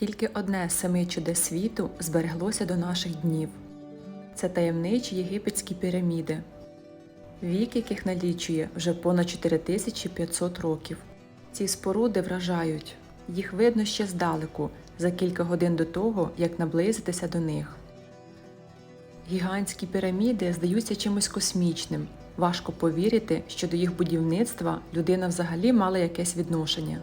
Тільки одне з семи чудес світу збереглося до наших днів. Це таємничі єгипетські піраміди, вік яких налічує вже понад 4500 років. Ці споруди вражають, їх видно ще здалеку, за кілька годин до того, як наблизитися до них. Гігантські піраміди здаються чимось космічним. Важко повірити, що до їх будівництва людина взагалі мала якесь відношення.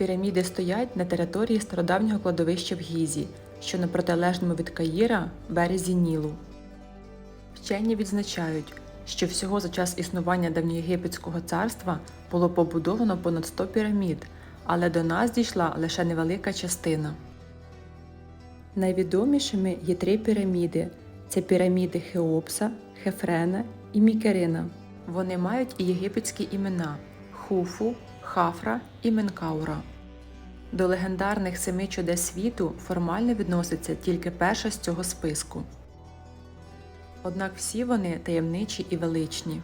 Піраміди стоять на території стародавнього кладовища в Гізі, що на протилежному від Каїра березі Нілу. Вчені відзначають, що всього за час існування давньоєгипетського царства було побудовано понад 100 пірамід, але до нас дійшла лише невелика частина. Найвідомішими є три піраміди це піраміди Хеопса, Хефрена і Мікерина. Вони мають і єгипетські імена Хуфу, Хафра і Менкаура. До легендарних семи чудес світу формально відноситься тільки перша з цього списку. Однак всі вони таємничі і величні.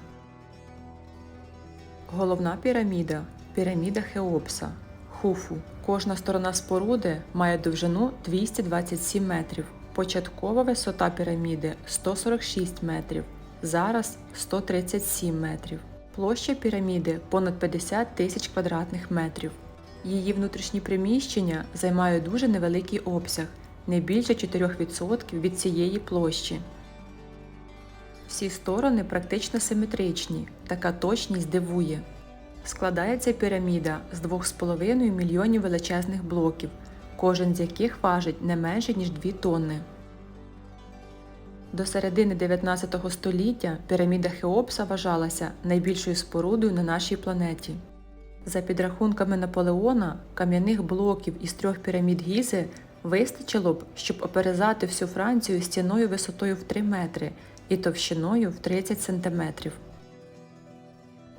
Головна піраміда піраміда Хеопса. Хуфу. Кожна сторона споруди має довжину 227 метрів. Початкова висота піраміди 146 метрів, зараз 137 метрів. Площа піраміди понад 50 тисяч квадратних метрів. Її внутрішні приміщення займають дуже невеликий обсяг, не більше 4% від цієї площі. Всі сторони практично симетричні, така точність дивує. Складається піраміда з 2,5 мільйонів величезних блоків, кожен з яких важить не менше ніж 2 тонни. До середини 19 століття піраміда Хеопса вважалася найбільшою спорудою на нашій планеті. За підрахунками Наполеона, кам'яних блоків із трьох пірамід Гізи вистачило б, щоб оперезати всю Францію стіною висотою в 3 метри і товщиною в 30 сантиметрів.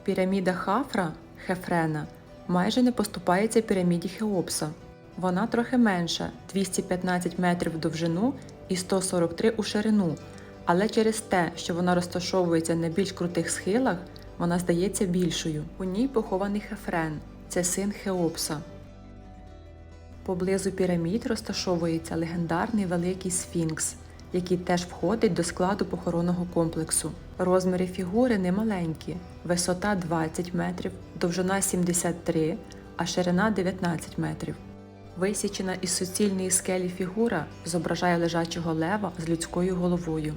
Піраміда Хафра Хефрена майже не поступається піраміді Хеопса. Вона трохи менша 215 метрів в довжину і 143 у ширину, але через те, що вона розташовується на більш крутих схилах, вона здається більшою. У ній похований Хефрен це син Хеопса. Поблизу пірамід розташовується легендарний великий сфінкс, який теж входить до складу похоронного комплексу. Розміри фігури немаленькі, висота 20 метрів, довжина 73, а ширина 19 метрів. Висічена із суцільної скелі фігура зображає лежачого лева з людською головою.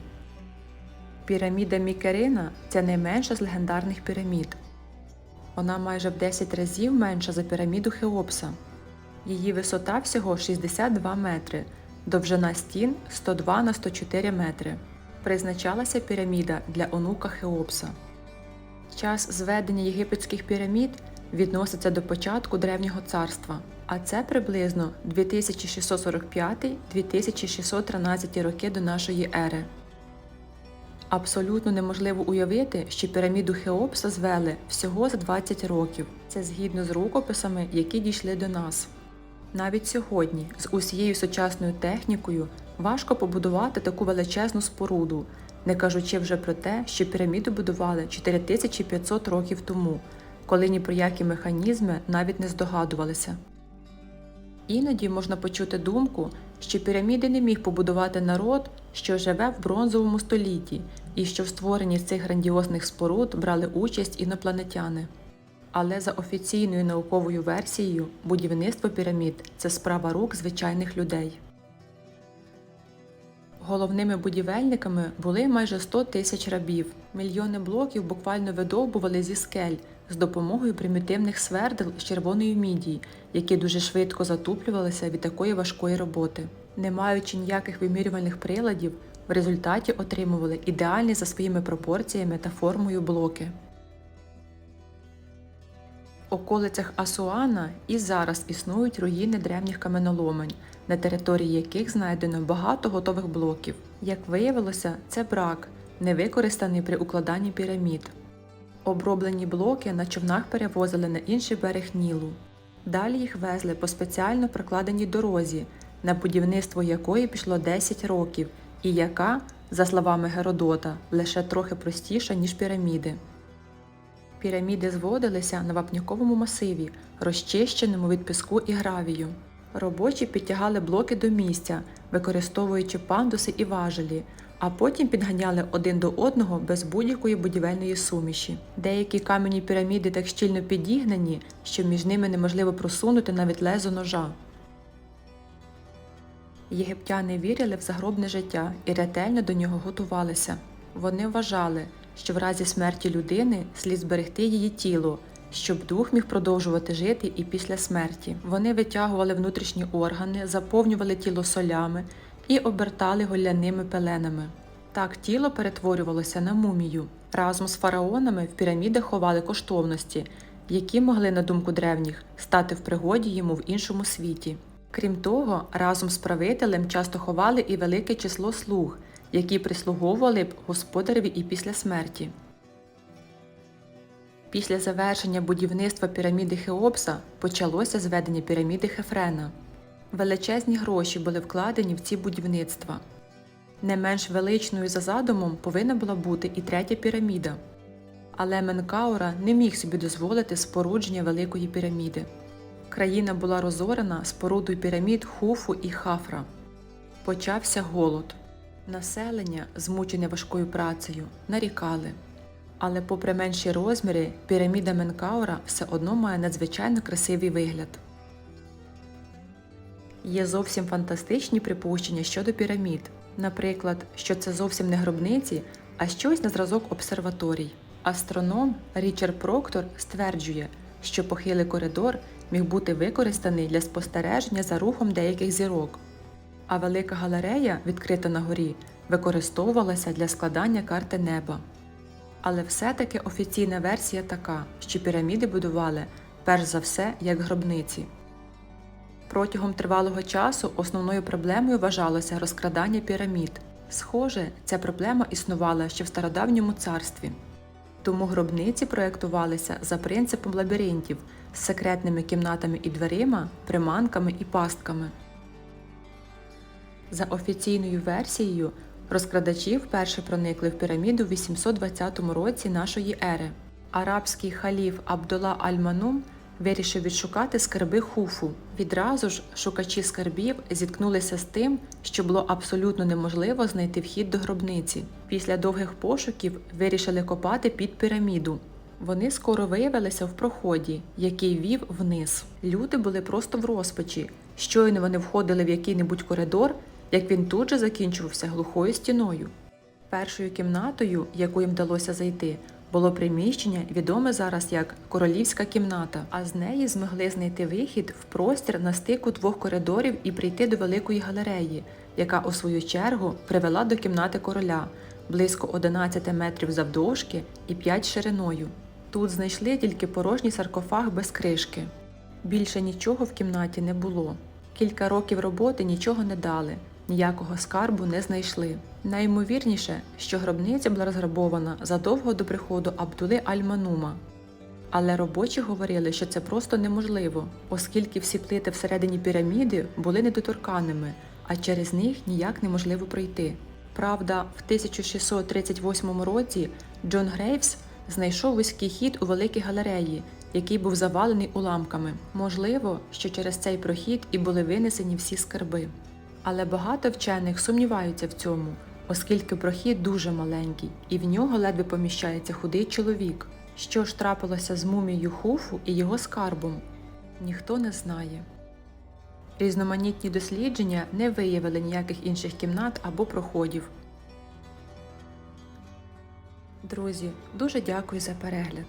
Піраміда Мікерина це найменша з легендарних пірамід. Вона майже в 10 разів менша за піраміду Хеопса. Її висота всього 62 метри, довжина стін 102 на 104 метри. Призначалася піраміда для онука Хеопса. Час зведення єгипетських пірамід відноситься до початку Древнього царства, а це приблизно 2645-2613 роки до нашої ери. Абсолютно неможливо уявити, що піраміду Хеопса звели всього за 20 років. Це згідно з рукописами, які дійшли до нас. Навіть сьогодні, з усією сучасною технікою, важко побудувати таку величезну споруду, не кажучи вже про те, що піраміду будували 4500 років тому, коли ні про які механізми навіть не здогадувалися. Іноді можна почути думку, що піраміди не міг побудувати народ, що живе в бронзовому столітті, і що в створенні цих грандіозних споруд брали участь інопланетяни. Але за офіційною науковою версією, будівництво пірамід це справа рук звичайних людей. Головними будівельниками були майже 100 тисяч рабів. Мільйони блоків буквально видовбували зі скель з допомогою примітивних свердел з червоної мідії, які дуже швидко затуплювалися від такої важкої роботи. Не маючи ніяких вимірювальних приладів, в результаті отримували ідеальні за своїми пропорціями та формою блоки. В околицях Асуана і зараз існують руїни древніх каменоломень, на території яких знайдено багато готових блоків. Як виявилося, це брак, не використаний при укладанні пірамід. Оброблені блоки на човнах перевозили на інший берег Нілу. Далі їх везли по спеціально прокладеній дорозі, на будівництво якої пішло 10 років, і яка, за словами Геродота, лише трохи простіша, ніж піраміди. Піраміди зводилися на вапняковому масиві, розчищеному від піску і гравію. Робочі підтягали блоки до місця, використовуючи пандуси і важелі, а потім підганяли один до одного без будь-якої будівельної суміші. Деякі кам'яні піраміди так щільно підігнані, що між ними неможливо просунути навіть лезо ножа. Єгиптяни вірили в загробне життя і ретельно до нього готувалися. Вони вважали, що в разі смерті людини слід зберегти її тіло, щоб дух міг продовжувати жити і після смерті. Вони витягували внутрішні органи, заповнювали тіло солями і обертали голяними пеленами. Так тіло перетворювалося на мумію. Разом з фараонами в пірамідах ховали коштовності, які могли, на думку древніх, стати в пригоді йому в іншому світі. Крім того, разом з правителем часто ховали і велике число слуг, які прислуговували б господареві і після смерті. Після завершення будівництва піраміди Хеопса почалося зведення піраміди Хефрена. Величезні гроші були вкладені в ці будівництва. Не менш величною за задумом повинна була бути і третя піраміда. Але Менкаура не міг собі дозволити спорудження великої піраміди. Країна була розорена спорудою пірамід Хуфу і Хафра. Почався голод. Населення, змучене важкою працею, нарікали. Але, попри менші розміри, піраміда Менкаура все одно має надзвичайно красивий вигляд. Є зовсім фантастичні припущення щодо пірамід, наприклад, що це зовсім не гробниці, а щось на зразок обсерваторій. Астроном Річард Проктор стверджує, що похилий коридор міг бути використаний для спостереження за рухом деяких зірок, а велика галерея, відкрита на горі, використовувалася для складання карти неба. Але все-таки офіційна версія така, що піраміди будували перш за все як гробниці. Протягом тривалого часу основною проблемою вважалося розкрадання пірамід. Схоже, ця проблема існувала ще в стародавньому царстві. Тому гробниці проєктувалися за принципом лабіринтів з секретними кімнатами і дверима, приманками і пастками. За офіційною версією, розкрадачі вперше проникли в піраміду в 820 році нашої ери. Арабський халіф Абдулла Аль-Манум вирішив відшукати скарби хуфу. Відразу ж шукачі скарбів зіткнулися з тим, що було абсолютно неможливо знайти вхід до гробниці. Після довгих пошуків вирішили копати під піраміду. Вони скоро виявилися в проході, який вів вниз. Люди були просто в розпачі. Щойно вони входили в який-небудь коридор, як він тут же закінчувався глухою стіною. Першою кімнатою, яку їм вдалося зайти, було приміщення, відоме зараз як королівська кімната, а з неї змогли знайти вихід в простір на стику двох коридорів і прийти до великої галереї, яка у свою чергу привела до кімнати короля близько 11 метрів завдовжки і 5 шириною. Тут знайшли тільки порожній саркофаг без кришки. Більше нічого в кімнаті не було. Кілька років роботи нічого не дали, ніякого скарбу не знайшли. Найімовірніше, що гробниця була розграбована задовго до приходу Абдули Аль-Манума. Але робочі говорили, що це просто неможливо, оскільки всі плити всередині піраміди були недоторканими, а через них ніяк неможливо пройти. Правда, в 1638 році Джон Грейвс знайшов вузький хід у великій галереї, який був завалений уламками. Можливо, що через цей прохід і були винесені всі скарби. Але багато вчених сумніваються в цьому, оскільки прохід дуже маленький, і в нього ледве поміщається худий чоловік. Що ж трапилося з мумією Хуфу і його скарбом? Ніхто не знає. Різноманітні дослідження не виявили ніяких інших кімнат або проходів. Друзі, дуже дякую за перегляд.